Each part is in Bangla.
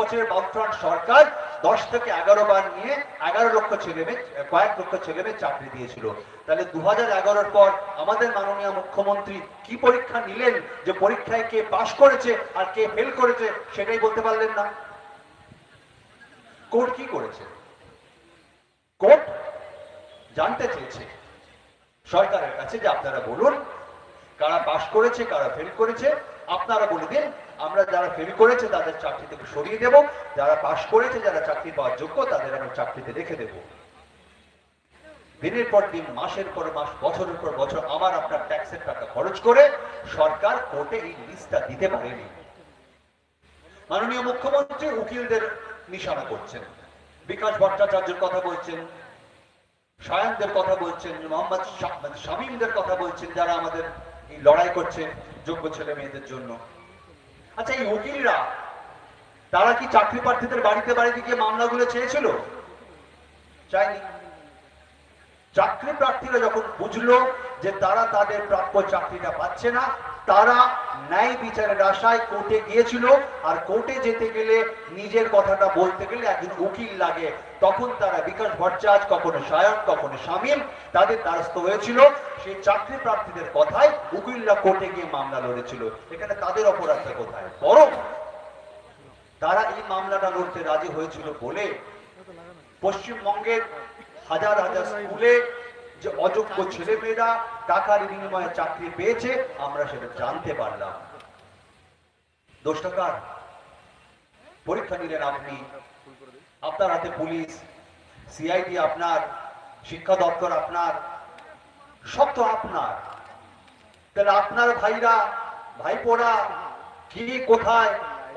বছরের বামফ্রন্ট সরকার দশ থেকে এগারো বার নিয়ে এগারো লক্ষ ছেলে মেয়ে, কয়েক লক্ষ ছেলে মেয়ে চাকরি দিয়েছিল। তাহলে দু হাজার পর আমাদের মাননীয় মুখ্যমন্ত্রী কি পরীক্ষা নিলেন? যে পরীক্ষায় কে পাশ করেছে আর কে ফেল করেছে সেটাই বলতে পারলেন না। কোর্ট কি করেছে? কোর্ট জানতে চেয়েছে সরকারের কাছে যে আপনারা বলুন, কারা পাশ করেছে, কারা ফেল করেছে, আপনারা বলে দিন। আমরা যারা ফেল করেছে, তাদের চাকরি থেকে সরিয়ে দেব। যারা পাশ করেছে, যারা চাকরি পাওয়ার যোগ্য, তাদের আমরা চাকরিতে রেখে দেব। দিনের পর দিন, মাসের পর মাস, বছরের পর বছর আমার আপনার ট্যাক্সের টাকা খরচ করে সরকার কোর্টে এই লিস্টটা দিতে পারেনি। মাননীয় মুখ্যমন্ত্রী উকিলদের নিশানা করছেন। বিকাশ ভট্টাচার্যের কথা বলছেন, সায়নদের কথা বলছেন, মোহাম্মদ মানে শামীমদের কথা বলছেন, যারা আমাদের এই লড়াই করছে যোগ্য ছেলে মেয়েদের জন্য। আচ্ছা এই উকিলরা, তারা কি চাকরি প্রার্থীদের বাড়িতে বাড়িতে গিয়ে মামলাগুলো চেয়েছিল? চাইনি। চাকরি প্রার্থীরা যখন বুঝলো যে তারা তাদের প্রাপ্য চাকরিটা পাচ্ছে না তারা ন্যায় বিচারের আশায় কোর্টে গিয়েছিল, আর কোর্টে যেতে গেলে নিজের কথাটা বলতে গেলে একজন উকিল লাগে। তখন তারা বিকাশ ভট্টাচার্য, কখনো সায়ন, কখনো শামীম, তাদের দ্বারস্থ হয়েছিল। সেই চাকরি প্রার্থীদের কথায় উকিলরা কোর্টে গিয়ে মামলা লড়েছিল। এখানে তাদের অপরাধটা কোথায়? বরং তারা এই মামলাটা লড়তে রাজি হয়েছিল বলে পশ্চিমবঙ্গের হাজার হাজার স্কুলে যে অযোগ্য ছেলে মেয়েরা টাকার বিনিময়ে চাকরি পেয়েছে, আমরা সেটা জানতে পারলাম। দোষ টাকার পরীক্ষা নিলেন আপনি। আপনার হাতে পুলিশ, সিআইডি আপনার, শিক্ষা দপ্তর আপনার, সব তো আপনার। তাহলে আপনার ভাইরা, ভাইপোরা কি, কোথায়,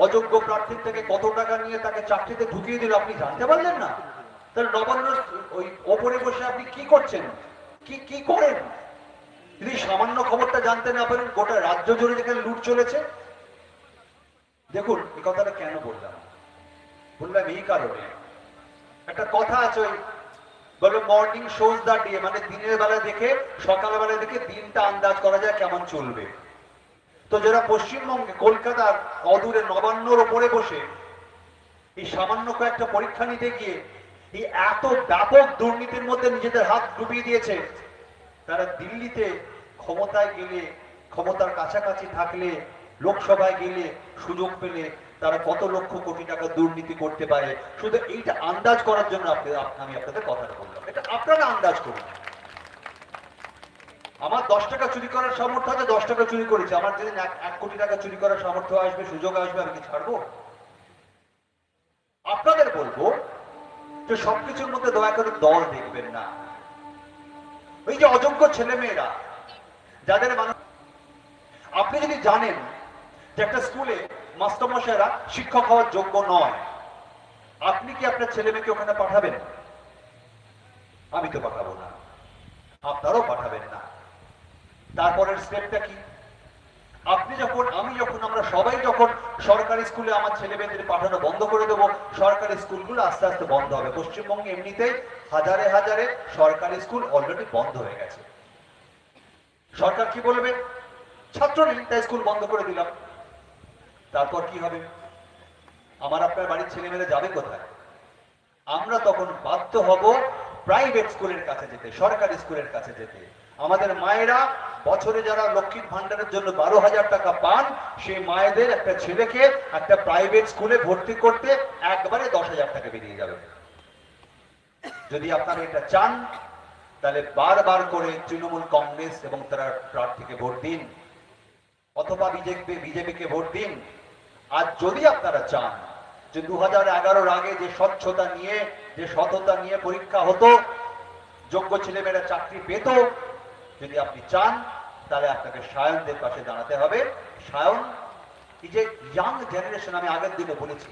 অযোগ্য প্রার্থীর থেকে কত টাকা নিয়ে তাকে চাকরিতে ঢুকিয়ে দিল আপনি জানতে পারলেন না? তাহলে নবান্ন ওই ওপরে বসে আপনি কি করছেন? কি কি করেন? যদি সামান্য খবরটা জানতে না পারেন, গোটা রাজ্য জুড়ে যেখানে লুট চলেছে। দেখুন, এই কথাটা কেন বললাম? বললাম এই কারণে। একটা কথা আছে বলো মর্নিং শোজ দা ডে মানে দিনের বেলা দেখে সকালবেলা দেখে দিনটা আন্দাজ করা যায় কেমন চলবে। তো যারা পশ্চিমবঙ্গে, কলকাতার অদূরে নবান্নর ওপরে বসে, এই সামান্য কয়েকটা পরীক্ষা নিতে গিয়ে এত ব্যাপক দুর্নীতির মধ্যে নিজেদের হাত ডুবিয়ে দিয়েছে। তারা দিল্লিতে ক্ষমতায় গেলে, ক্ষমতার কাছাকাছি থাকলে, লোকসভায় গেলে সুযোগ পেলে তারা কত লক্ষ কোটি টাকা দুর্নীতি করতে পারে। শুধু এইটা আন্দাজ করার জন্য আমি আপনাদের কথাটা বললাম। এটা আপনারা আন্দাজ করুন। আমার দশ টাকা চুরি করার সামর্থ্য আছে, দশ টাকা চুরি করেছে। আমার এক এক কোটি টাকা চুরি করার সামর্থ্য আসবে, সুযোগ আসবে, আমি কি ছাড়বো? আপনাদের বলব যে সবকিছুর মধ্যে দয়া করে দল দেখবেন না। ওই যে অযোগ্য ছেলে মেয়েরা যাদের মানুষ আপনি যদি জানেন যে একটা স্কুলে মাস্টারমশাইরা শিক্ষক হওয়ার যোগ্য নয়, আপনি কি আপনার ছেলে মেয়েকে ওখানে পাঠাবেন? আমি তো পাঠাবো না। আপনারাও পাঠাবেন না। তারপরের স্টেপটা কি? আপনি যখন, আমি যখন, আমরা সবাই যখন সরকারি স্কুলে আমার ছেলে মেয়েদের পাঠানো বন্ধ করে দেবো, সরকারি স্কুলগুলো আস্তে আস্তে বন্ধ হবে। পশ্চিমবঙ্গে এমনিতেই হাজারে হাজারে সরকারি স্কুল অলরেডি বন্ধ হয়ে গেছে। সরকার কি বলবে? ছাত্র নেই তাই স্কুল বন্ধ করে দিলাম। তারপর কি হবে? আমার আপনার বাড়ির ছেলে মেয়েরা যাবে কোথায়? আমরা তখন বাধ্য হব প্রাইভেট স্কুলের কাছে যেতে, সরকারি স্কুলের কাছে যেতে। আমাদের মায়েরা বছরে যারা লক্ষ্মীর ভান্ডারের জন্য বারো হাজার টাকা পান, সেই মায়েদের একটা ছেলেকে একটা প্রাইভেট স্কুলে ভর্তি করতে একবারে দশ হাজার টাকা বেরিয়ে যাবে। যদি আপনারা এটা চান, তাহলে বারবার করে তৃণমূল কংগ্রেস এবং তারা প্রার্থীকে ভোট দিন, অথবা বিজেপি, বিজেপিকে ভোট দিন। আর যদি আপনারা চান যে দু হাজার এগারোর আগে যে স্বচ্ছতা নিয়ে, যে সততা নিয়ে পরীক্ষা হতো, যোগ্য ছেলেমেয়েরা চাকরি পেত যদি আপনি চান, তাহলে আপনাকে সায়নদের পাশে দাঁড়াতে হবে। সায়ন, এই যে ইয়াং জেনারেশন আমি আগের দিনে বলেছি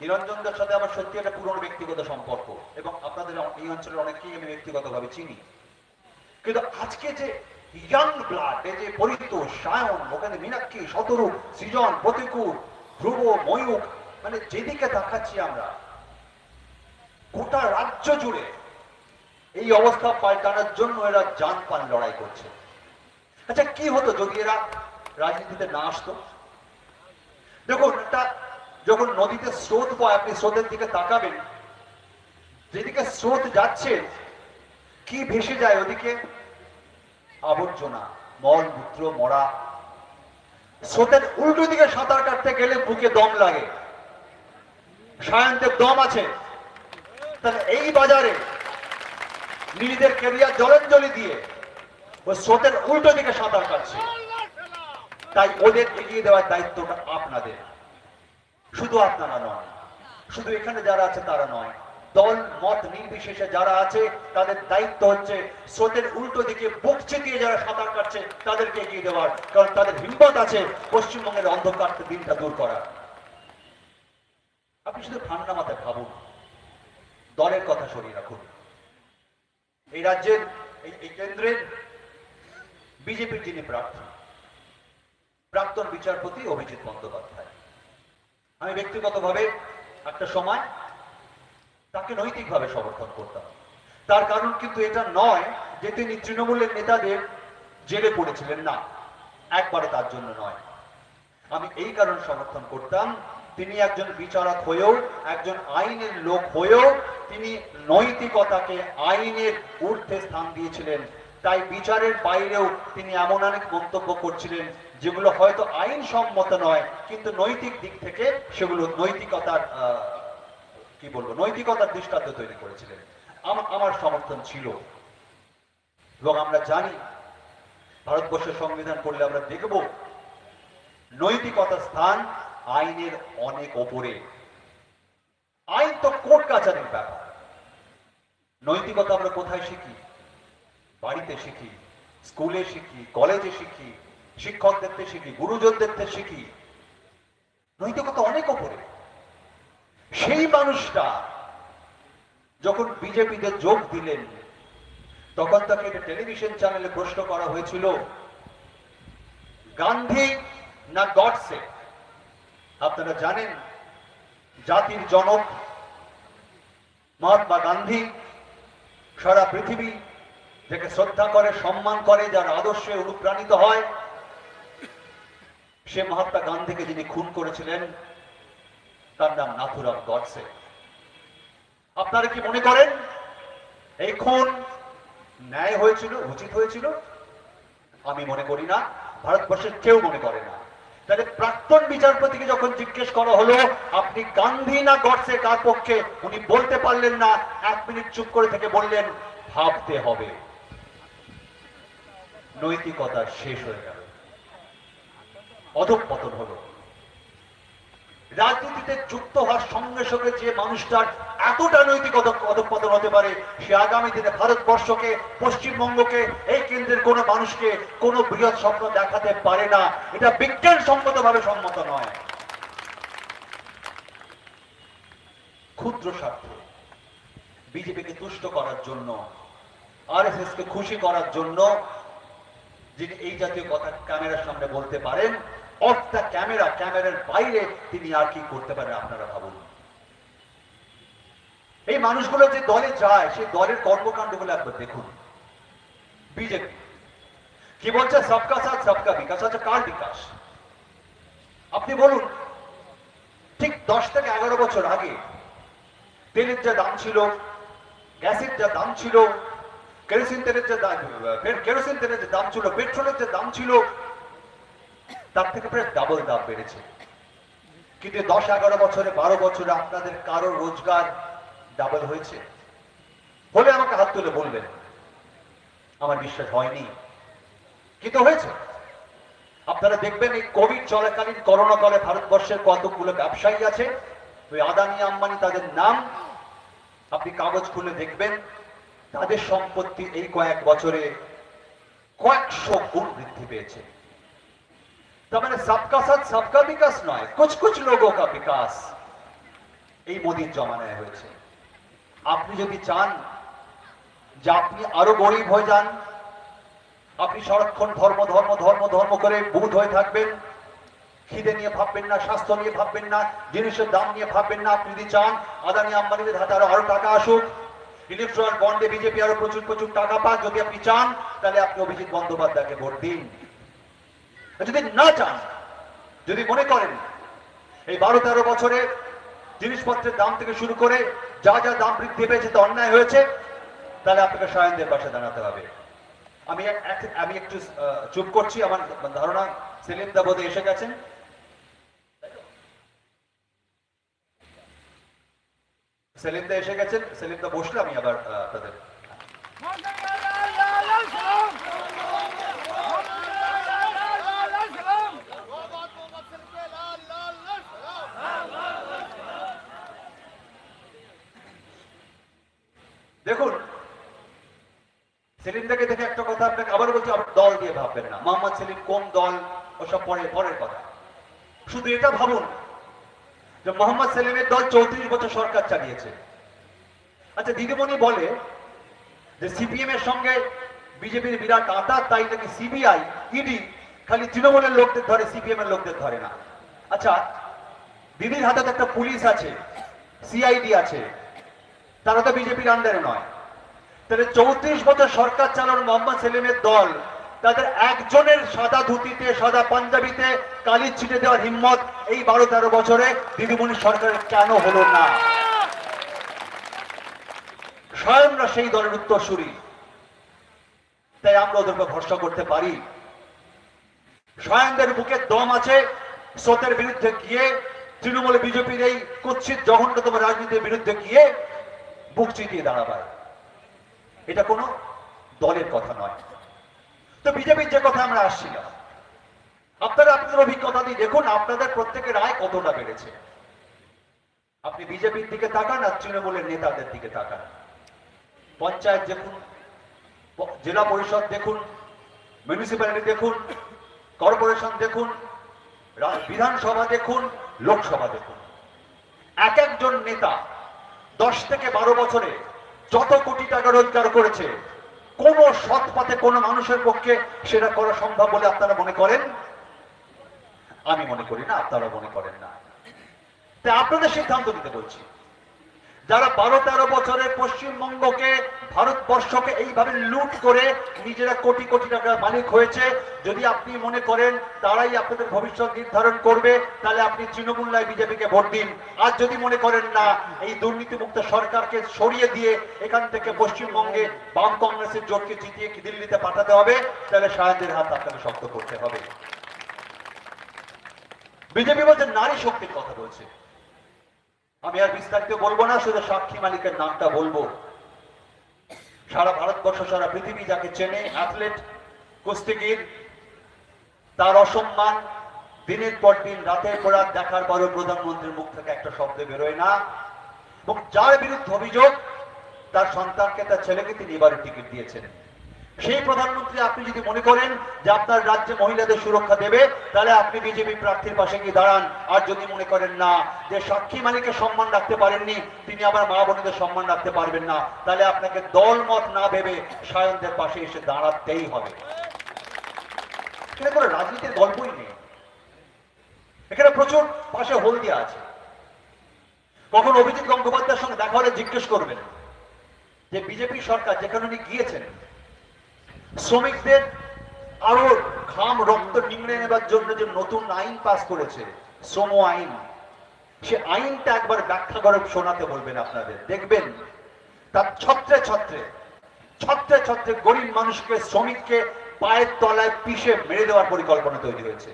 নিরঞ্জনদের সাথে আমার সত্যি একটা পুরনো ব্যক্তিগত সম্পর্ক এবং আপনাদের এই অঞ্চলের অনেকেই আমি ব্যক্তিগতভাবে চিনি। কিন্তু আজকে যে ইয়াং ব্লাড এই যে পরিত সায়ন, ওখানে মীনাক্ষী, শতরূপ, সৃজন, প্রতিকূল, ধ্রুব, ময়ূক মানে যেদিকে তাকাচ্ছি আমরা, গোটা রাজ্য জুড়ে এই অবস্থা পাল্টানোর জন্য এরা জান পান লড়াই করছে। আচ্ছা কি হতো যদি এরা রাজনীতিতে না আসতো? দেখুন, একটা যখন নদীতে স্রোত বয় আপনি স্রোতের দিকে তাকাবেন, যেদিকে স্রোত যাচ্ছে, কি ভেসে যায় ওদিকে? আবর্জনা মল মূত্র, মরা। স্রোতের উল্টো দিকে সাঁতার কাটতে গেলে বুকে দম লাগে। সায়ন্তের দম আছে। তাহলে এই বাজারে নিজেদের কেরিয়ার জলাঞ্জলি দিয়ে ওই স্রোতের উল্টো দিকে সাঁতার কাটছে। তাই ওদের এগিয়ে দেওয়ার দায়িত্বটা আপনাদের। শুধু আপনারা নয় শুধু এখানে যারা আছে তারা নয়, দল, মত নির্বিশেষে যারা আছে, তাদের দায়িত্ব হচ্ছে স্রোতের উল্টো দিকে বুক চিতিয়ে যারা সাঁতার কাটছে, তাদেরকে এগিয়ে দেওয়ার। কারণ তাদের হিম্মত আছে পশ্চিমবঙ্গের অন্ধকার দিনটা দূর করা আপনি শুধু ঠান্ডা মাথায় ভাবুন, দলের কথা সরিয়ে রাখুন। এই রাজ্যের, এই- কেন্দ্রের বিজেপির যিনি প্রার্থী, প্রাক্তন বিচারপতি অভিজিৎ বন্দ্যোপাধ্যায়। আমি ব্যক্তিগতভাবে একটা সময় তাকে নৈতিকভাবে সমর্থন করতাম। তার কারণ কিন্তু এটা নয় যে তিনি তৃণমূলের নেতাদের জেলে পড়েছিলেন, না। একবারে তার জন্য নয়। আমি এই কারণ সমর্থন করতাম তিনি একজন বিচারক হয়েও, একজন আইনের লোক হয়েও, তিনি নৈতিকতাকে আইনের ঊর্ধ্বে স্থান দিয়েছিলেন। তাই বিচারের বাইরেও তিনি এমন অনেক মন্তব্য করছিলেন, যেগুলো হয়তো আইন সম্মত নয়, কিন্তু নৈতিক দিক থেকে সেগুলো নৈতিকতার কি বলব, নৈতিকতার দৃষ্টান্ত তৈরি করেছিলেন। আমার সমর্থন ছিল। এবং আমরা জানি, ভারতবর্ষের সংবিধান পড়লে আমরা দেখব, নৈতিকতার স্থান আইনের অনেক ওপরে। আইন তো কোর্ট কাছারির ব্যাপার। নৈতিকতা আমরা কোথায় শিখি? বাড়িতে শিখি, স্কুলে শিখি, কলেজে শিখি, শিক্ষকদের শিখি, গুরুজনদের শিখি। নৈতিকতা অনেক ওপরে। সেই মানুষটা যখন বিজেপিতে যোগ দিলেন, তখন তাকে একটা টেলিভিশন চ্যানেলে প্রশ্ন করা হয়েছিল, গান্ধী না গডসে? আপনারা জানেন, জাতির জনক মহাত্মা গান্ধী সারা পৃথিবী যাকে শ্রদ্ধা করে, সম্মান করে, যার আদর্শে অনুপ্রাণিত হয়, সে মহাত্মা গান্ধীকে যিনি খুন করেছিলেন, তার নাম নাথুরাম গডসে। আপনারা কি মনে করেন, এই খুন ন্যায় হয়েছিল, উচিত হয়েছিল? আমি মনে করি না, ভারতবর্ষের কেউ মনে করে না। তাহলে প্রাক্তন বিচারপতিকে যখন জিজ্ঞেস করা হলো, আপনি গান্ধী না গডসে কার পক্ষে? উনি বলতে পারলেন না। এক মিনিট চুপ করে থেকে বললেন, ভাবতে হবে। নৈতিকতা শেষ হয়ে গেল। অধঃপতন হলো। রাজনীতিতে যুক্ত হওয়ার সঙ্গে সঙ্গে যে মানুষটার এতটা নৈতিক অধ- অধঃপতন হতে পারে, সে আগামী দিনে ভারতবর্ষকে, পশ্চিমবঙ্গকে, এই কেন্দ্রের কোনো মানুষকে কোনো বৃহৎ স্বপ্ন দেখাতে পারে না। এটা বিজ্ঞান সম্মত ভাবে সম্মত নয়। ক্ষুদ্র স্বার্থ বিজেপিকে তুষ্ট করার জন্য আর কে খুশি করার জন্য, যিনি এই জাতীয় কথা ক্যামেরার সামনে বলতে পারেন অফ দ্য ক্যামেরা ক্যামেরার বাইরে তিনি আর কি করতে পারেন আপনারা ভাবুন। এই মানুষগুলো যে দলে যায়, সেই দলের কর্মকাণ্ডগুলো একবার দেখুন। বিজেপি। কি বলছে? সবকা সাথ, সবকা বিকাশ। আছে কার বিকাশ? আপনি বলুন, ঠিক দশ থেকে এগারো বছর আগে তেলের যা দাম ছিল, গ্যাসের যা দাম ছিল, কেরোসিন তেলের যে দাম কেরোসিন তেলের যে দাম ছিল, পেট্রোলের যে দাম ছিল তার থেকে প্রায় ডাবল দাম বেড়েছে। কিন্তু দশ, এগারো বছরে, বারো বছরে আপনাদের কারও রোজগার ডাবল হয়েছে? হলে আমাকে হাত তুলে বলবেন। আমার বিশ্বাস হয়নি। কিন্তু হয়েছে। আপনারা দেখবেন এই কোভিড চলাকালীন করোনা কালে ভারতবর্ষের কতগুলো ব্যবসায়ী আছে? ওই আদানি আম্বানি তাদের নাম আপনি কাগজ খুলে দেখবেন। তাদের সম্পত্তি এই কয়েক বছরে কয়েকশো গুণ বৃদ্ধি পেয়েছে। তার মানে সবকা সাথ সবকা বিকাশ নয় কুছ কুছ লোগো কা বিকাশ এই মোদির জমানায় হয়েছে। আপনি যদি চান যে আপনি আরও গরিব হয়ে যান, আপনি সারাক্ষণ, ধর্ম ধর্ম ধর্ম ধর্ম করে বুধ হয়ে থাকবেন, খিদে নিয়ে ভাববেন না, স্বাস্থ্য নিয়ে ভাববেন না, জিনিসের দাম নিয়ে ভাববেন না, আপনি যদি চান, আদানি আম্বানিদের হাতে আরও আরও টাকা আসুক ইলেকট্রাল বন্ডে, বিজেপি আরও প্রচুর প্রচুর টাকা পাক, যদি আপনি চান, তাহলে আপনি অভিজিৎ বন্দ্যোপাধ্যায়কে ভোট দিন। যদি না চান যদি মনে করেন, এই বারো তেরো বছরে জিনিসপত্রের দাম থেকে শুরু করে যা যা দাম বৃদ্ধি পেয়েছে, তা অন্যায় হয়েছে, তাহলে আপনাকে সায়নদের পাশে দাঁড়াতে হবে। আমি আমি একটু চুপ করছি, আমার ধারণা সেলিম দা বোধহয় এসে গেছেন। সেলিম দা এসে গেছেন, সেলিম দা আমি আবার আপনাদের সেলিম দাকে দেখে একটা কথা আপনাকে আবার বলছি, আবার দল দিয়ে ভাববেন না। মোহাম্মদ সেলিম কোন দল, ওসব পরে, পরের কথা। শুধু এটা ভাবুন যে মোহাম্মদ সেলিমের দল চৌত্রিশ বছর সরকার চালিয়েছে। আচ্ছা দিদিমণি বলে যে সিপিএম এর সঙ্গে বিজেপির বিরাট আটা তাই নাকি সিবিআই, ইডি খালি তৃণমূলের লোকদের ধরে, সিপিএম এর লোকদের ধরে না? আচ্ছা দিদির হাতে একটা পুলিশ আছে, সিআইডি আছে, তারা তো বিজেপির আন্ডারে নয়। তাহলে চৌত্রিশ বছর সরকার চালানো মোহাম্মদ সেলিমের দল, তাদের একজনের সাদা ধুতিতে, সাদা পাঞ্জাবিতে কালি ছিটে দেওয়ার হিম্মত এই বারো তেরো বছরে দিদিমণি সরকারের কেন হলো না? স্বয়ংরা সেই দলের উত্তরসূরি? তাই আমরা ওদের ভরসা করতে পারি। স্বয়ংদের বুকে দম আছে, স্রোতের বিরুদ্ধে গিয়ে তৃণমূল বিজেপির এই কুৎসিত জঘন্যতম রাজনীতির বিরুদ্ধে গিয়ে বুক চিতিয়ে দাঁড়াবার এটা কোনো দলের কথা নয়। তো বিজেপির যে কথা আমরা আসছিলাম আপনারা আপনাদের অভিজ্ঞতা দিয়ে দেখুন, আপনাদের প্রত্যেকের আয় কতটা বেড়েছে। আপনি বিজেপির দিকে তাকান আর তৃণমূলের নেতাদের দিকে তাকান। পঞ্চায়েত দেখুন, জেলা পরিষদ দেখুন মিউনিসিপ্যালিটি দেখুন কর্পোরেশন দেখুন বিধানসভা দেখুন, লোকসভা দেখুন। এক একজন নেতা দশ থেকে বারো বছরে যত কোটি টাকা রোজগার করেছে, কোন সৎ পথে কোন মানুষের পক্ষে সেটা করা সম্ভব বলে আপনারা মনে করেন? আমি মনে করি না আপনারা মনে করেন না। তাই আপনাদের সিদ্ধান্ত নিতে বলছি। যারা বারো তেরো বছরের পশ্চিমবঙ্গকে, ভারতবর্ষকে এইভাবে লুট করে নিজেরা কোটি কোটি টাকার মালিক হয়েছে, যদি আপনি মনে করেন তারাই আপনাদের ভবিষ্যৎ নির্ধারণ করবে, তাহলে আপনি তৃণমূল্লায় বিজেপিকে ভোট দিন। আর যদি মনে করেন না, এই দুর্নীতিমুক্ত সরকারকে সরিয়ে দিয়ে এখান থেকে পশ্চিমবঙ্গে বাম কংগ্রেসের জোটকে জিতিয়ে দিল্লিতে পাঠাতে হবে, তাহলে সাহায্যের হাত আপনাকে শক্ত করতে হবে। বিজেপি বলছে, নারী শক্তির কথা বলছে। আমি আর বিস্তারিত বলব না, শুধু সাক্ষী মালিকের নামটা বলব। সারা ভারতবর্ষ, সারা পৃথিবী যাকে চেনে অ্যাথলেট কুস্তিগির, তার অসম্মান দিনের পর দিন, রাতের পর রাত দেখার পরও প্রধানমন্ত্রীর মুখ থেকে একটা শব্দ বেরোয় না। এবং যার বিরুদ্ধে অভিযোগ, তার সন্তানকে, তার ছেলেকে তিনি এবারে টিকিট দিয়েছেন। সেই প্রধানমন্ত্রী আপনি যদি মনে করেন যে আপনার রাজ্যে মহিলাদের সুরক্ষা দেবে, তাহলে আপনি বিজেপি প্রার্থীর পাশে গিয়ে দাঁড়ান। আর যদি মনে করেন না যে সাক্ষী মালিকের সম্মান রাখতে পারেননি, তিনি আবার মা বোনদের সম্মান রাখতে পারবেন না, তাহলে আপনাকে দল মত না ভেবে সায়নদের পাশে এসে দাঁড়াতেই হবে। এখানে কোনো রাজনীতির গল্পই নেই। এখানে প্রচুর পাশে হলদিয়া আছে। কখন অভিজিৎ গঙ্গোপাধ্যায়ের সঙ্গে দেখা হলে জিজ্ঞেস করবেন যে, বিজেপি সরকার যেখানে উনি গিয়েছেন শ্রমিকদের আরও ঘাম, রক্ত নিংড়ে নেবার জন্য যে নতুন আইন পাস করেছে, শ্রম আইন, সে আইনটা একবার ব্যাখ্যা করে শোনাতে বলবেন আপনাদের। দেখবেন, তার ছত্রে ছত্রে ছত্রে ছত্রে গরিব মানুষকে, শ্রমিককে পায়ের তলায় পিষে মেরে দেওয়ার পরিকল্পনা তৈরি হয়েছে।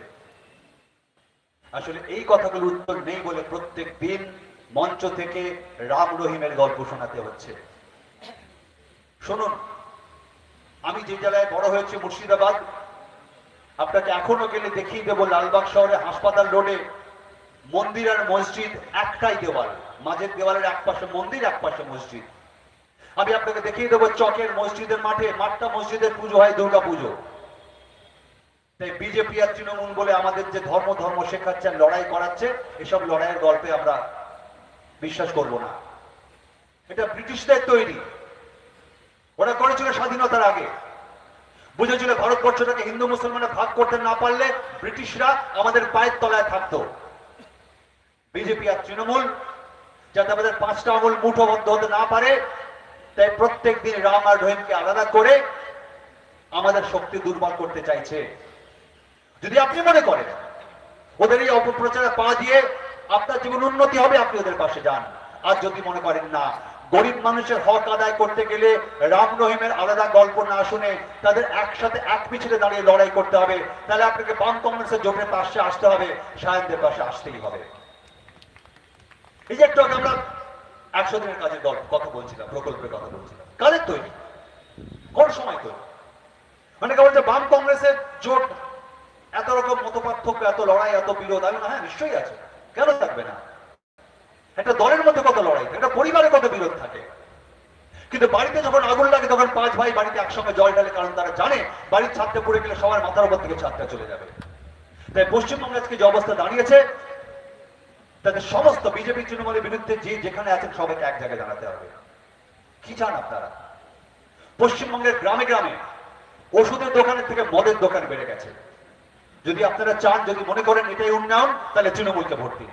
আসলে এই কথাগুলো উত্তর নেই বলে প্রত্যেক দিন মঞ্চ থেকে রাম রহিমের গল্প শোনাতে হচ্ছে। শুনুন আমি যে জেলায় বড় হয়েছে মুর্শিদাবাদ, আপনাকে এখনও গেলে দেখিয়ে দেবো লালবাগ শহরে হাসপাতাল রোডে মন্দির আর মসজিদ একটাই দেওয়াল, মাঝের দেওয়ালের এক পাশে মন্দির, এক পাশে মসজিদ। আমি আপনাকে দেখিয়ে দেবো চকের মসজিদের মাঠে, মাঠটা মসজিদের পুজো হয় দুর্গা পুজো। তাই বিজেপি আর তৃণমূল বলে আমাদের যে ধর্ম ধর্ম শেখাচ্ছে, লড়াই করাচ্ছে, এসব লড়াইয়ের গল্পে আমরা বিশ্বাস করব না। এটা ব্রিটিশদের তৈরি। ওরা করেছিল স্বাধীনতার আগে। বুঝেছিল ভারতবর্ষটাকে হিন্দু মুসলমানে ভাগ করতে না পারলে ব্রিটিশরা আমাদের পায়ের তলায় থাকতো। বিজেপি আর তৃণমূল, যাতে আমাদের পাঁচটা আঙুল মুঠোবদ্ধ হতে না পারে, তাই প্রত্যেক দিন রাম আর রহিমকে আলাদা করে আমাদের শক্তি দুর্বল করতে চাইছে। যদি আপনি মনে করেন, ওদের এই অপপ্রচারে পা দিয়ে আপনার জীবন উন্নতি হবে, আপনি ওদের পাশে যান। আর যদি মনে করেন না গরিব মানুষের হক আদায় করতে গেলে রাম রহিমের আলাদা গল্প না শুনে তাদের একসাথে এক পিছনে দাঁড়িয়ে লড়াই করতে হবে। তাহলে আপনাকে বাম কংগ্রেসের জোটের পাশে আসতে হবে সায়নদের পাশে আসতেই হবে। এই যে একটু আমরা একশো দিনের কাজের গল্প কথা বলছিলাম প্রকল্পের কথা বলছিলাম। কাদের তৈরি? কোন সময় তৈরি? মানে কেবল যে বাম কংগ্রেসের জোট এত রকম মত পার্থক্য এত লড়াই এত বিরোধ আমি না, হ্যাঁ নিশ্চয়ই আছে। কেন থাকবে না? একটা দলের মধ্যে কত লড়াই একটা পরিবারে কত বিরোধ থাকে। কিন্তু বাড়িতে যখন আগুন লাগে, তখন পাঁচ ভাই বাড়িতে একসঙ্গে জল ঢালে, কারণ তারা জানে বাড়ির ছাদটা পড়ে গেলে সবার মাথার উপর থেকে ছাদটা চলে যাবে। তাই পশ্চিমবঙ্গে আজকে যে অবস্থা দাঁড়িয়েছে তাদের সমস্ত বিজেপি, তৃণমূলের বিরুদ্ধে যে যেখানে আছেন, সবাইকে এক জায়গায় দাঁড়াতে হবে। কি চান আপনারা? পশ্চিমবঙ্গের গ্রামে গ্রামে ওষুধের দোকানের থেকে মদের দোকান বেড়ে গেছে। যদি আপনারা চান, যদি মনে করেন এটাই উন্নয়ন, তাহলে তৃণমূলকে ভোট দিন।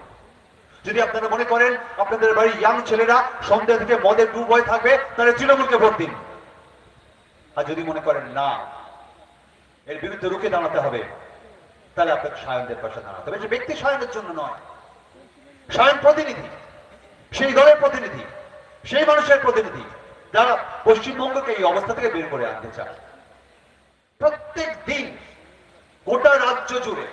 যদি আপনারা মনে করেন আপনাদের বাড়ির ইয়াং ছেলেরা সন্ধ্যা থেকে মদের ডুব হয়ে থাকবে, তাহলে তৃণমূলকে ভোট দিন। আর যদি মনে করেন না, এর বিরুদ্ধে রুখে দাঁড়াতে হবে, তাহলে আপনাকে সায়নদের পাশে দাঁড়াতে হবে। যে ব্যক্তি সায়নের জন্য নয়। সায়ন প্রতিনিধি, সেই দলের প্রতিনিধি, সেই মানুষের প্রতিনিধি, যারা পশ্চিমবঙ্গকে এই অবস্থা থেকে বের করে আনতে চায়। প্রত্যেক দিন গোটা রাজ্য জুড়ে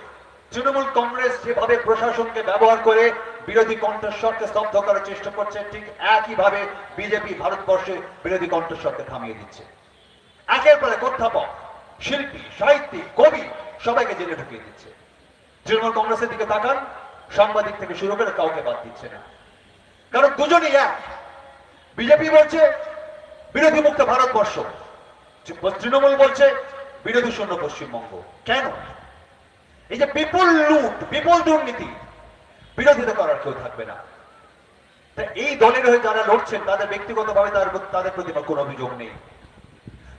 তৃণমূল কংগ্রেস যেভাবে প্রশাসনকে ব্যবহার করে বিরোধী কণ্ঠস্বরকে স্তব্ধ করার চেষ্টা করছে, ঠিক একইভাবে বিজেপি ভারতবর্ষে বিরোধী কণ্ঠস্বরকে থামিয়ে দিচ্ছে। একের পরে অধ্যাপক, শিল্পী, সাহিত্যিক, কবি সবাইকে জেলে ঢুকিয়ে দিচ্ছে। তৃণমূল কংগ্রেসের দিকে তাকান, সাংবাদিক থেকে শুরু করে কাউকে বাদ দিচ্ছে না। কারণ দুজনই এক। বিজেপি বলছে, বিরোধী মুক্ত ভারতবর্ষ। তৃণমূল বলছে, বিরোধী শূন্য পশ্চিমবঙ্গ। কেন? এই যে বিপুল লুট, বিপুল দুর্নীতি বিরোধিতা করার কেউ থাকবে না। এই দলের হয়ে যারা লড়ছেন, তাদের ব্যক্তিগতভাবে তার তাদের প্রতি কোনো অভিযোগ নেই।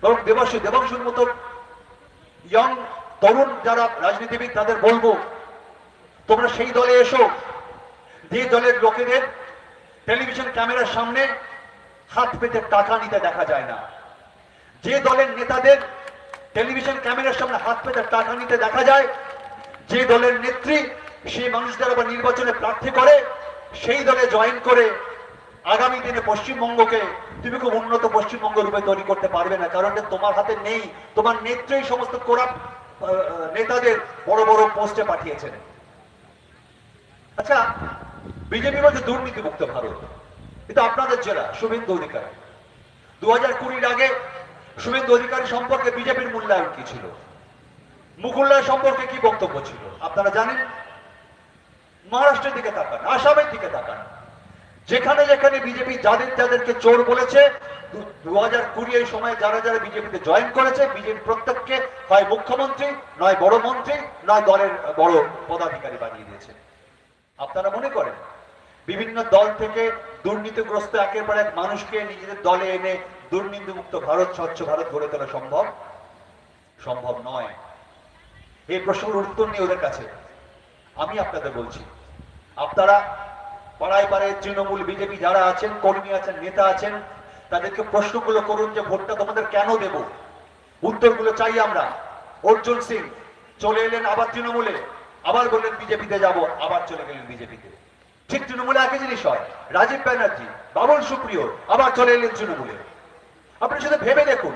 বরং দেবাংশু, দেবাংশুর মতো ইয়ং তরুণ যারা রাজনীতিবিদ, তাদের বলব, তোমরা সেই দলে এসো। যে দলের লোকেদের টেলিভিশন ক্যামেরার সামনে হাত পেতে টাকা নিতে দেখা যায় না। যে দলের নেতাদের টেলিভিশন ক্যামেরার সামনে হাত পেতে টাকা নিতে দেখা যায়, যে দলের নেত্রী সেই মানুষদের আবার নির্বাচনে প্রার্থী করে, সেই দলে জয়েন করে আগামী দিনে পশ্চিমবঙ্গকে তুমি খুব উন্নত পশ্চিমবঙ্গ রূপে তৈরি করতে পারবে না। কারণ তোমার হাতে নেই। তোমার নেত্রী এই সমস্ত করাপ নেতাদের বড় বড় পোস্টে পাঠিয়েছেন। আচ্ছা বিজেপি বলছে দুর্নীতি মুক্ত ভারত। এটা আপনাদের জেলা, শুভেন্দু অধিকারী। দু হাজার কুড়ির আগে শুভেন্দু অধিকারী সম্পর্কে বিজেপির মূল্যায়ন কি ছিল? মুকুল্লার সম্পর্কে কি বক্তব্য ছিল? আপনারা জানেন? মহারাষ্ট্রের দিকে তাকান, আসামের দিকে তাকান। যেখানে যেখানে বিজেপি যাদের যাদেরকে চোর বলেছে, দু হাজার কুড়ি এই সময় যারা যারা বিজেপিতে জয়েন করেছে, বিজেপি প্রত্যেককে হয় মুখ্যমন্ত্রী, নয় বড় মন্ত্রী, নয় দলের বড় পদাধিকারী বানিয়ে দিয়েছে। আপনারা মনে করেন, বিভিন্ন দল থেকে দুর্নীতিগ্রস্ত একের পর এক মানুষকে নিজেদের দলে এনে দুর্নীতিমুক্ত ভারত, স্বচ্ছ ভারত গড়ে তোলা সম্ভব? সম্ভব নয়। এই প্রশ্নের উত্তর নিয়ে ওদের কাছে। আমি আপনাদের বলছি আপনারা পাড়ায় পাড়ায় তৃণমূল, বিজেপি যারা আছেন, কর্মী আছেন, নেতা আছেন, তাদেরকে প্রশ্নগুলো করুন যে ভোটটা তোমাদের কেন দেব? উত্তরগুলো চাই আমরা। অর্জুন সিং, চলে এলেন আবার তৃণমূলে। আবার বললেন বিজেপিতে যাব, আবার চলে গেলেন বিজেপিতে। ঠিক তৃণমূলে একই জিনিস হয়। রাজীব ব্যানার্জি বাবুল সুপ্রিয়, আবার চলে এলেন তৃণমূলে। আপনি শুধু ভেবে দেখুন,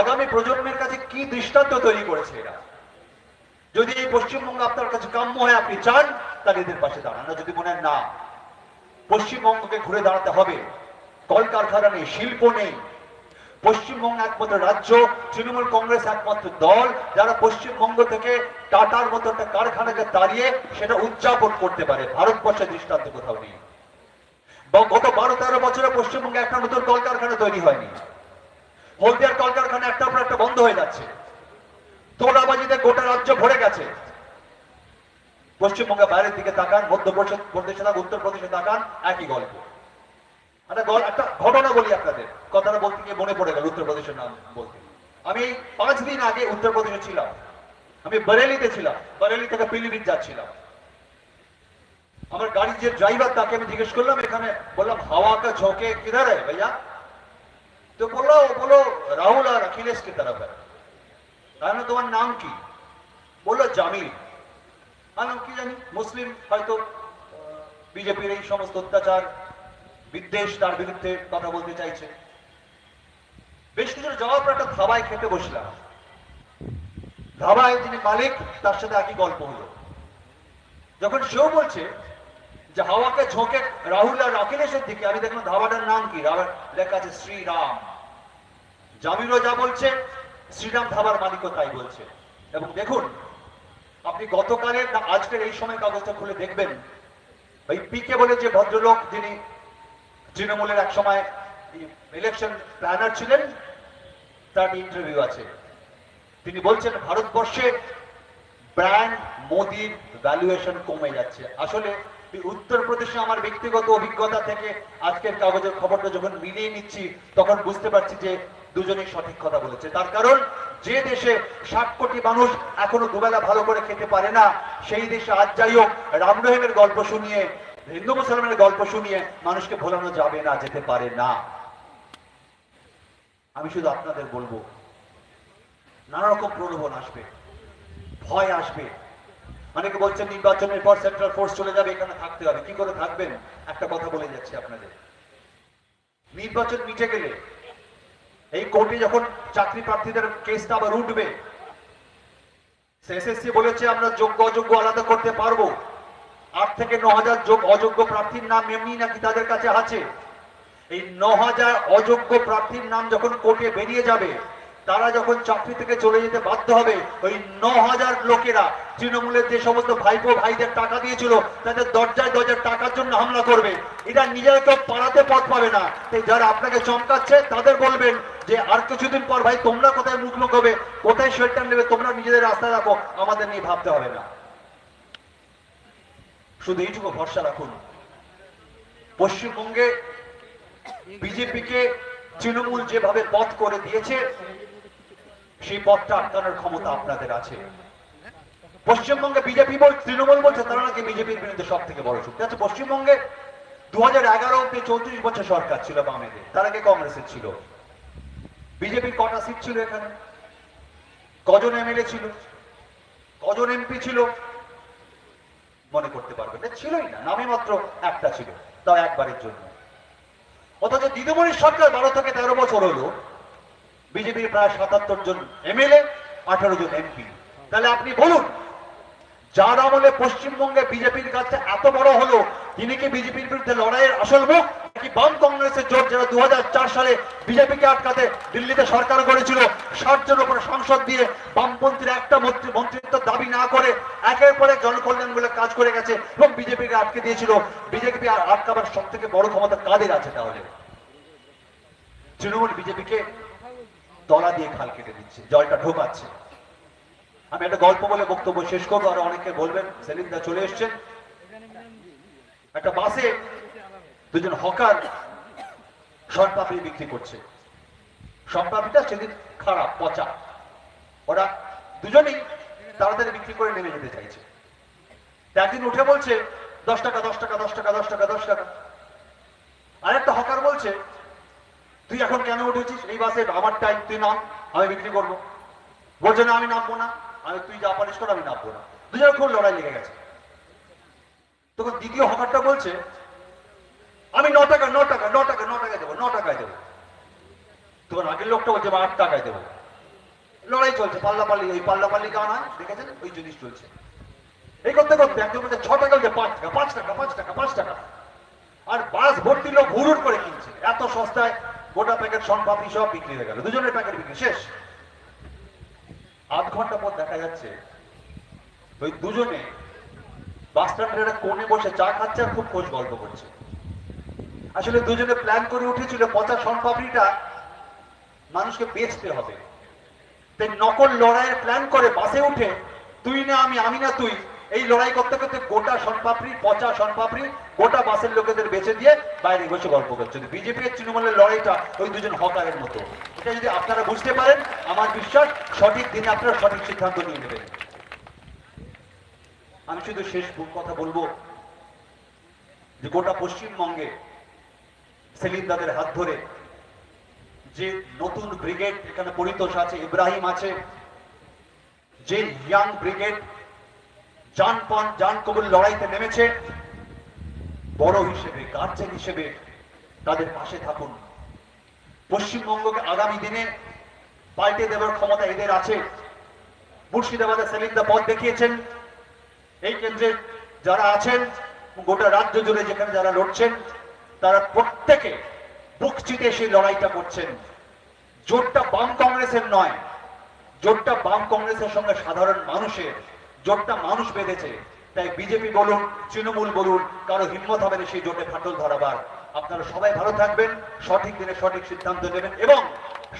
আগামী প্রজন্মের কাছে কি দৃষ্টান্ত তৈরি করেছে এরা। যদি এই পশ্চিমবঙ্গ আপনার কাছে কাম্য হয়, আপনি চান এদের পাশে দাঁড়ান। যদি মনে না, পশ্চিমবঙ্গকে ঘুরে দাঁড়াতে হবে, কলকারখানা নেই, শিল্প নেই। পশ্চিমবঙ্গ একমাত্র রাজ্য, তৃণমূল কংগ্রেস একমাত্র দল, যারা পশ্চিমবঙ্গ থেকে টাটার মতো একটা কারখানাকে দাঁড়িয়ে সেটা উদযাপন করতে পারে। ভারতবর্ষের দৃষ্টান্ত কোথাও নেই। গত বারো তেরো বছরে পশ্চিমবঙ্গে একটা নতুন কলকারখানা তৈরি হয়নি। হলদিয়ার কলকারখানা একটা পর একটা বন্ধ হয়ে যাচ্ছে। তোলাবাজিতে গোটা রাজ্য ভরে গেছে। পশ্চিমবঙ্গের বাইরের দিকে তাকান, মধ্যপ্রদেশে তাকান উত্তরপ্রদেশে তাকান, একই গল্প। একটা ঘটনা বলি আপনাদের। কথাটা বলতে গিয়ে মনে পড়ে গেল উত্তরপ্রদেশের নাম বলতে। আমি পাঁচ দিন আগে উত্তরপ্রদেশে ছিলাম। আমি বরেলিতে ছিলাম। বরেলি থেকে পিলিভিট যাচ্ছিলাম। আমার গাড়ির যে ড্রাইভার, তাকে আমি জিজ্ঞেস করলাম, এখানে? বললাম, হাওয়াকে ঝোঁকে কিধার হ্যাঁ ভাইয়া? তো বলল বলো রাহুল আর অখিলেশ কে তারা তোমার নাম কি? বলল, জামিল। আমি কি জানি? মুসলিম হয়তো বিজেপির এই সমস্ত অত্যাচার, বিদ্বেষ তার বিরুদ্ধে কথা বলতে চাইছে। বেশ কিছু পর একটা ধাবায় খেতে বসলাম। ধাবায় যিনি মালিক, তার সাথে একই গল্প হলো। যখন সেও বলছে যে হাওয়াকে ঝোঁকে রাহুল আর অখিলেশের দিকে, আমি দেখলাম ধাবাটার নাম কি? লেখা আছে শ্রীরাম। জামিরও যা বলছে, শ্রীরাম ধাবার মালিকও তাই বলছে। এবং দেখুন আপনি গতকালের না, আজকের এই সময় কাগজটা খুলে দেখবেন। ওই পিকে বলে যে ভদ্রলোক, যিনি তৃণমূলের এক সময় ইলেকশন প্ল্যানার ছিলেন, তার ইন্টারভিউ আছে। তিনি বলছেন, ভারতবর্ষে ব্র্যান্ড মোদির ভ্যালুয়েশন কমে যাচ্ছে। আসলে উত্তরপ্রদেশে আমার ব্যক্তিগত অভিজ্ঞতা থেকে আজকের কাগজের খবরটা যখন মিলিয়ে নিচ্ছি, তখন বুঝতে পারছি যে দুজনেই সঠিক কথা বলেছে। তার কারণ যে দেশে ষাট কোটি মানুষ এখনও দুবেলা ভালো করে খেতে পারে না, সেই দেশে আজ যাই হোক রাম রহিমের গল্প শুনিয়ে, হিন্দু মুসলমানের গল্প শুনিয়ে মানুষকে ভোলানো যাবে না, যেতে পারে না। আমি শুধু আপনাদের বলব, নানা রকম প্রলোভন আসবে, ভয় আসবে। অনেকে বলছেন নির্বাচনের পর সেন্ট্রাল ফোর্স চলে যাবে, এখানে থাকতে হবে। কি করে থাকবেন? একটা কথা বলে যাচ্ছি আপনাদের। নির্বাচন মিটে গেলে এই কোর্টে যখন চাকরি প্রার্থীদের কেসটা আবার উঠবে, এসএসসি বলেছে আমরা যোগ্য অযোগ্য আলাদা করতে পারব। আট থেকে ন হাজার যোগ- অযোগ্য প্রার্থীর নাম এমনি নাকি তাদের কাছে আছে? এই ন হাজার অযোগ্য প্রার্থীর নাম যখন কোর্টে বেরিয়ে যাবে তারা যখন চাকরি থেকে চলে যেতে বাধ্য হবে, ওই ন হাজার লোকেরা তৃণমূলের যে সমস্ত ভাইপো ভাইদের টাকা দিয়েছিল, তাদের দরজায় দরজায় টাকার জন্য হামলা করবে। এরা নিজেরা কেউ পাড়াতে পথ পাবে না। তাই যারা আপনাকে চমকাচ্ছে, তাদের বলবেন যে, আর কিছুদিন পর ভাই, তোমরা কোথায় মুখ লুকোবে কোথায় শেল্টার নেবে? তোমরা নিজেদের রাস্তায় রাখো। আমাদের নিয়ে ভাবতে হবে না। শুধু এইটুকু ভরসা রাখুন। পশ্চিমবঙ্গে বিজেপিকে তৃণমূল যেভাবে পথ করে দিয়েছে সেই পথটা আটকানোর ক্ষমতা আপনাদের আছে। পশ্চিমবঙ্গে বিজেপি বল, তৃণমূল বলছে, তারা নাকি বিজেপির বিরুদ্ধে সব থেকে বড় শক্তি। আচ্ছা পশ্চিমবঙ্গে দু হাজার এগারো অব্দি চৌত্রিশ বছর সরকার ছিল বামেদের। তার আগে কংগ্রেসের ছিল? বিজেপির কটা সিট ছিল এখানে? কজন এমএলএ ছিল? কজন এমপি ছিল? মনে করতে পারবেন না। ছিলই না নামে মাত্র একটা ছিল, তাও একবারের জন্য। অথচ দিদিমণির সরকার বারো থেকে তেরো বছর হলো বিজেপির প্রায় সাতাত্তর জন এমএলএ, আঠারো জন এমপি। তাহলে আপনি বলুন, যার আমলে পশ্চিমবঙ্গে বিজেপির কাছে এত বড় হলো, তিনি কি বিজেপির বিরুদ্ধে লড়াইয়ের আসল মুখ? কি বাম কংগ্রেসের জোট যারা দু সালে বিজেপিকে আটকাতে দিল্লিতে সরকার করেছিল ষাট জন উপরে সংসদ দিয়ে বামপন্থীর একটা মন্ত্রী, মন্ত্রিত্ব দাবি না করে একের পর এক জনকল্যাণমূলক কাজ করে গেছে এবং বিজেপিকে আটকে দিয়েছিল। বিজেপি আর আটকাবার সব থেকে বড় ক্ষমতা কাদের আছে তাহলে? তৃণমূল বিজেপিকে দলা দিয়ে খাল কেটে দিচ্ছে, জলটা ঢোকাচ্ছে। আমি একটা গল্প বলে বক্তব্য শেষ করব, আর অনেকে বলবেন সেলিমদা চলে এসছেন একটা বাসে দুজন হকার শর্টপাপড়ি বিক্রি করছে। শর্টপাপড়িটা সেদিন খারাপ, পচা। ওরা দুজনেই তাড়াতাড়ি বিক্রি করে নেমে যেতে চাইছে। একদিন উঠে বলছে, দশ টাকা দশ টাকা দশ টাকা দশ টাকা দশ টাকা। আর একটা হকার বলছে তুই এখন কেন উঠেছিস? এই বাসে আমার টাইম তুই নাম, আমি বিক্রি করব। বলছে, না, আমি নামবো না। আমি তুই যা পারিস কর, আমি নামবো না। দুজনের খুব লড়াই লেগে গেছে। তখন দ্বিতীয় হকারটা বলছে, আমি ন টাকা ন টাকা ন টাকা, ন টাকায় দেবো, ন টাকায় দেবো। তখন আগের লোকটা বলছে আট টাকায় দেবো। লড়াই চলছে, পাল্লা পাল্লাপাল্লি ওই পাল্লাপাল্লি গান হয়, দেখেছেন? ওই জিনিস চলছে। এই করতে করতে একজন বলছে, ছ টাকা বলছে, পাঁচ টাকা পাঁচ টাকা পাঁচ টাকা পাঁচ টাকা। আর বাস ভর্তি লোক হুড়ুর করে কিনছে, এত সস্তায় গোটা প্যাকেট সন পাপড়ি সব বিক্রি হয়ে গেল। দুজনের প্যাকেট বিক্রি, শেষ। আধ ঘণ্টা পর দেখা যাচ্ছে, ওই দুজনে বাস স্ট্যান্ডের একটা কোণে বসে চা খাচ্ছে আর খুব খোঁজ গল্প করছে। আসলে দুজনে প্ল্যান করে উঠেছিল, পচা সন পাপড়িটা মানুষকে বেচতে হবে। তাই নকল লড়াইয়ের প্ল্যান করে বাসে উঠে, তুই না আমি আমি না তুই এই লড়াই করতে করতে গোটা সনপাপড়ি পচা সনপাপড়ি গোটা বাসের লোকেদের বেঁচে দিয়ে বাইরে বসে গল্প করছে। বিজেপি আর তৃণমূলের লড়াইটা ওই দুজন হকারের মতো। এটা যদি আপনারা বুঝতে পারেন, আমার বিশ্বাস সঠিক দিনে আপনারা সঠিক সিদ্ধান্ত নিয়ে নেবেন। আমি শুধু শেষ কথা বলব যে গোটা পশ্চিমবঙ্গে সেলিম দাদের হাত ধরে যে নতুন ব্রিগেড এখানে পরিতোষ আছে, ইব্রাহিম আছে, যে ইয়াং ব্রিগেড জানপন জান কবুল লড়াইতে নেমেছে। বড় হিসেবে, গার্জেন হিসেবে তাদের পাশে থাকুন। পশ্চিমবঙ্গকে আগামী দিনে পাল্টে দেওয়ার ক্ষমতা এদের আছে। মুর্শিদাবাদে সেলিন্দা পথ দেখিয়েছেন। এই কেন্দ্রে যারা আছেন, গোটা রাজ্য জুড়ে যেখানে যারা লড়ছেন, তারা প্রত্যেকে বুক চিতে সেই লড়াইটা করছেন। জোটটা বাম কংগ্রেসের নয়, জোটটা বাম কংগ্রেসের সঙ্গে সাধারণ মানুষের। জোটটা মানুষ বেঁধেছে। তাই বিজেপি বলুন, তৃণমূল বলুন, কারও হিম্মত হবে না সেই জোটে ফাটল ধরাবার। আপনারা সবাই ভালো থাকবেন, সঠিক দিনে সঠিক সিদ্ধান্ত নেবেন এবং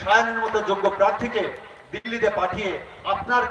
সায়নের মতো যোগ্য প্রার্থীকে দিল্লিতে পাঠিয়ে আপনার